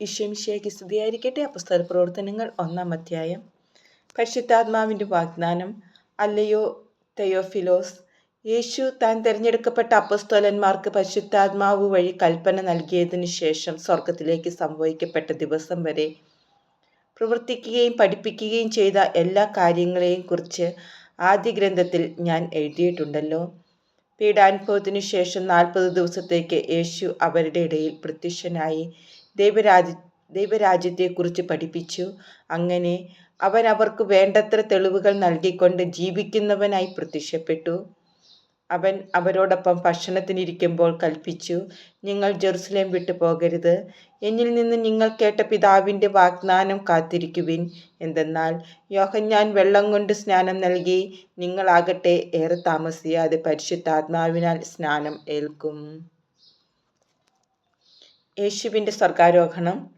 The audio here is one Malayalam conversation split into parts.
ഈശ്വമിശിയാക്കി സ്തുതിയായിരിക്കട്ടെ. അപ്പസ്തല പ്രവർത്തനങ്ങൾ ഒന്നാം അധ്യായം. പരിശുദ്ധാത്മാവിന്റെ വാഗ്ദാനം. അല്ലയോ തെയോഫിലോസ് യേശു താൻ തിരഞ്ഞെടുക്കപ്പെട്ട അപ്പസ്തോലന്മാർക്ക് പരിശുദ്ധാത്മാവ് വഴി കൽപ്പന നൽകിയതിനു ശേഷം സ്വർഗത്തിലേക്ക് സംഭവിക്കപ്പെട്ട ദിവസം വരെ പ്രവർത്തിക്കുകയും പഠിപ്പിക്കുകയും ചെയ്ത എല്ലാ കാര്യങ്ങളെയും കുറിച്ച് ആദ്യ ഗ്രന്ഥത്തിൽ ഞാൻ എഴുതിയിട്ടുണ്ടല്ലോ. പീഡാനുഭവത്തിനു ശേഷം നാൽപ്പത് ദിവസത്തേക്ക് യേശു അവരുടെ ഇടയിൽ പ്രത്യക്ഷനായി ദൈവരാജ്യ ദൈവരാജ്യത്തെക്കുറിച്ച് പഠിപ്പിച്ചു. അങ്ങനെ അവൻ അവർക്ക് വേണ്ടത്ര തെളിവുകൾ നൽകിക്കൊണ്ട് ജീവിക്കുന്നവനായി പ്രത്യക്ഷപ്പെട്ടു. അവൻ അവരോടൊപ്പം ഭക്ഷണത്തിനിരിക്കുമ്പോൾ കൽപ്പിച്ചു നിങ്ങൾ ജെറുസലേം വിട്ടു പോകരുത്. എന്നിൽ നിന്ന് നിങ്ങൾ കേട്ട പിതാവിന്റെ വാഗ്ദാനം കാത്തിരിക്കുവിൻ. എന്തെന്നാൽ യോഹന്നാൻ വെള്ളം കൊണ്ട് സ്നാനം നൽകി നിങ്ങളാകട്ടെ ഏറെ താമസിയാതെ പരിശുദ്ധാത്മാവിനാൽ സ്നാനം ഏൽക്കും. യേശുവിന്റെ സ്വർഗാരോഹണം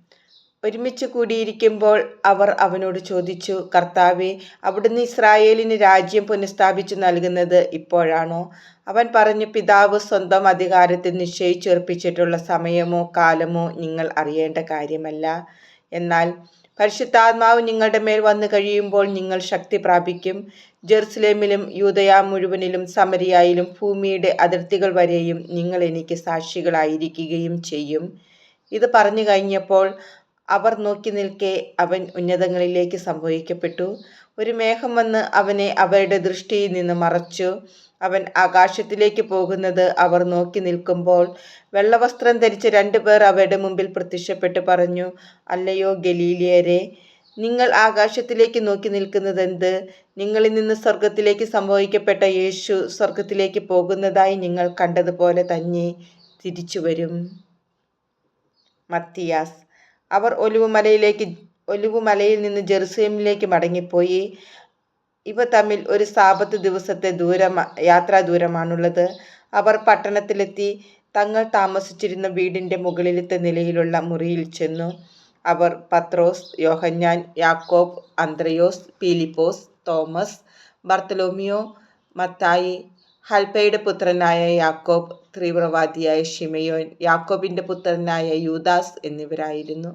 ഒരുമിച്ച് കൂടിയിരിക്കുമ്പോൾ അവർ അവനോട് ചോദിച്ചു കർത്താവെ അവിടുന്ന് ഇസ്രായേലിന് രാജ്യം പുനഃസ്ഥാപിച്ചു നൽകുന്നത് ഇപ്പോഴാണോ? അവൻ പറഞ്ഞു പിതാവ് സ്വന്തം അധികാരത്തിൽ നിശ്ചയിച്ചുറപ്പിച്ചിട്ടുള്ള സമയമോ കാലമോ നിങ്ങൾ അറിയേണ്ട കാര്യമല്ല. എന്നാൽ പരിശുദ്ധാത്മാവ് നിങ്ങളുടെ മേൽ വന്നു കഴിയുമ്പോൾ നിങ്ങൾ ശക്തി പ്രാപിക്കും. ജെറുസലേമിലും യൂതയ മുഴുവനിലും സമരിയായാലും ഭൂമിയുടെ അതിർത്തികൾ വരെയും നിങ്ങൾ എനിക്ക് സാക്ഷികളായിരിക്കുകയും ചെയ്യും. ഇത് പറഞ്ഞു കഴിഞ്ഞപ്പോൾ അവർ നോക്കി നിൽക്കെ അവൻ ഉന്നതങ്ങളിലേക്ക് സംഭവിക്കപ്പെട്ടു. ഒരു മേഘം വന്ന് അവനെ അവരുടെ ദൃഷ്ടിയിൽ നിന്ന് മറച്ചു. അവൻ ആകാശത്തിലേക്ക് പോകുന്നത് അവർ നോക്കി നിൽക്കുമ്പോൾ വെള്ളവസ്ത്രം ധരിച്ച രണ്ടുപേർ അവരുടെ മുമ്പിൽ പ്രത്യക്ഷപ്പെട്ട് പറഞ്ഞു അല്ലയോ ഗലീലിയരെ നിങ്ങൾ ആകാശത്തിലേക്ക് നോക്കി നിൽക്കുന്നത് എന്ത് നിങ്ങളിൽ നിന്ന് സ്വർഗത്തിലേക്ക് സംഭവിക്കപ്പെട്ട യേശു സ്വർഗത്തിലേക്ക് പോകുന്നതായി നിങ്ങൾ കണ്ടതുപോലെ തന്നെ തിരിച്ചു വരും മത്തിയാസ്. അവർ ഒലിവുമലയിലേക്ക് ഒലിവുമലയിൽ നിന്ന് ജെറുസലേമിലേക്ക് മടങ്ങിപ്പോയി. ഇവ തമ്മിൽ ഒരു സാപത്ത് ദിവസത്തെ ദൂരം യാത്രാ ദൂരമാണുള്ളത്. അവർ പട്ടണത്തിലെത്തി തങ്ങൾ താമസിച്ചിരുന്ന വീടിന്റെ മുകളിലത്തെ നിലയിലുള്ള മുറിയിൽ ചെന്നു. അവർ പത്രോസ് യോഹന്നാൻ യാക്കോബ് അന്ത്രയോസ് പീലിപ്പോസ് തോമസ് ബർത്തലോമിയോ മത്തായി ഹൽപ്പയുടെ പുത്രനായ യാക്കോബ് തീവ്രവാദിയായ ഷിമയോൻ യാക്കോബിന്റെ പുത്രനായ യൂദാസ് എന്നിവരായിരുന്നു.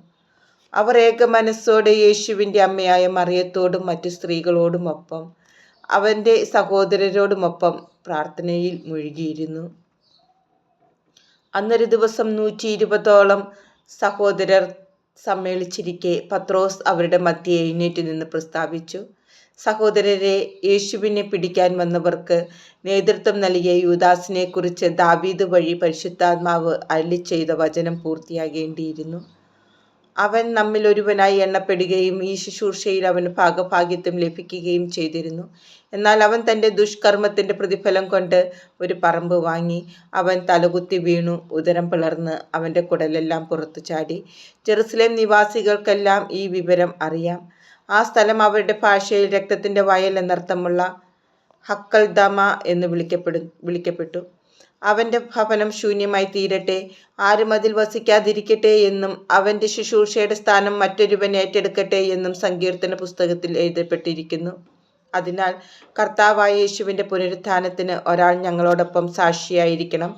അവർ ഏക മനസ്സോടെ യേശുവിന്റെ അമ്മയായ മറിയത്തോടും മറ്റു സ്ത്രീകളോടുമൊപ്പം അവന്റെ സഹോദരരോടുമൊപ്പം പ്രാർത്ഥനയിൽ മുഴുകിയിരുന്നു. അന്നൊരു ദിവസം നൂറ്റി ഇരുപതോളം സഹോദരർ സമ്മേളിച്ചിരിക്കെ പത്രോസ് അവരുടെ മധ്യ എഴുന്നേറ്റ് നിന്ന് പ്രസ്താവിച്ചു സഹോദരരെ യേശുവിനെ പിടിക്കാൻ വന്നവർക്ക് നേതൃത്വം നൽകിയ കുറിച്ച് ദാവീദ് വഴി പരിശുദ്ധാത്മാവ് അരളി ചെയ്ത വചനം പൂർത്തിയാകേണ്ടിയിരുന്നു. അവൻ നമ്മിൽ ഒരുവനായി എണ്ണപ്പെടുകയും ഈ ശുശ്രൂഷയിൽ അവന് ഭാഗഭാഗ്യത്വം ലഭിക്കുകയും ചെയ്തിരുന്നു. എന്നാൽ അവൻ തന്റെ ദുഷ്കർമ്മത്തിന്റെ പ്രതിഫലം കൊണ്ട് ഒരു പറമ്പ് വാങ്ങി അവൻ തലകുത്തി വീണു ഉദരം പിളർന്ന് അവന്റെ കുടലെല്ലാം പുറത്തു ചാടി. ജെറുസലേം നിവാസികൾക്കെല്ലാം ഈ വിവരം അറിയാം. ആ സ്ഥലം അവരുടെ ഭാഷയിൽ രക്തത്തിന്റെ വയൽ എന്നർത്ഥമുള്ള ഹക്കൽ ദമ എന്ന് വിളിക്കപ്പെടു വിളിക്കപ്പെട്ടു. അവന്റെ ഭവനം ശൂന്യമായി തീരട്ടെ ആരും അതിൽ വസിക്കാതിരിക്കട്ടെ എന്നും അവന്റെ ശുശ്രൂഷയുടെ സ്ഥാനം മറ്റൊരുവൻ ഏറ്റെടുക്കട്ടെ എന്നും സങ്കീർത്തന പുസ്തകത്തിൽ എഴുതപ്പെട്ടിരിക്കുന്നു. അതിനാൽ കർത്താവായ യേശുവിന്റെ പുനരുത്ഥാനത്തിന് ഒരാൾ ഞങ്ങളോടൊപ്പം സാക്ഷിയായിരിക്കണം.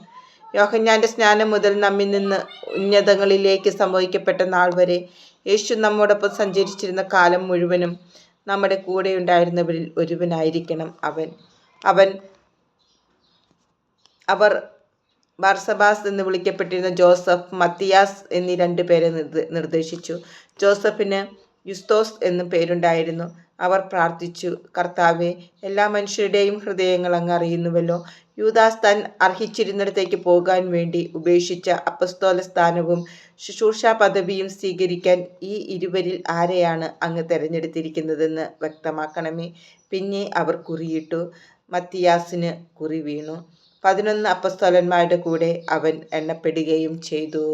യോഹന്നാന്റെ സ്നാനം മുതൽ നമ്മിൽ നിന്ന് ഉന്നതങ്ങളിലേക്ക് സംഭവിക്കപ്പെട്ട നാൾ വരെ യേശു നമ്മോടൊപ്പം സഞ്ചരിച്ചിരുന്ന കാലം മുഴുവനും നമ്മുടെ കൂടെ ഉണ്ടായിരുന്നവരിൽ ഒരുവനായിരിക്കണം അവൻ. അവൻ അവർ ബാർസബാസ് എന്ന് വിളിക്കപ്പെട്ടിരുന്ന ജോസഫ് മത്തിയാസ് എന്നീ രണ്ടു പേരെ നിർദ്ദേശിച്ചു. ജോസഫിന് യുസ്തോസ് എന്നും പേരുണ്ടായിരുന്നു. അവർ പ്രാർത്ഥിച്ചു കർത്താവെ എല്ലാ മനുഷ്യരുടെയും ഹൃദയങ്ങൾ അങ്ങ് അറിയുന്നുവല്ലോ. യൂദാസ് താൻ അർഹിച്ചിരുന്നിടത്തേക്ക് പോകാൻ വേണ്ടി ഉപേക്ഷിച്ച അപ്പസ്തോല സ്ഥാനവും ശുശ്രൂഷ പദവിയും സ്വീകരിക്കാൻ ഈ ഇരുവരിൽ ആരെയാണ് അങ്ങ് തിരഞ്ഞെടുത്തിരിക്കുന്നതെന്ന് വ്യക്തമാക്കണമേ. പിന്നെ അവർ കുറിയിട്ടു. മത്തിയാസിന് കുറി വീണു. പതിനൊന്ന് അപ്പസ്തോലന്മാരുടെ കൂടെ അവൻ എണ്ണപ്പെടുകയും ചെയ്തു.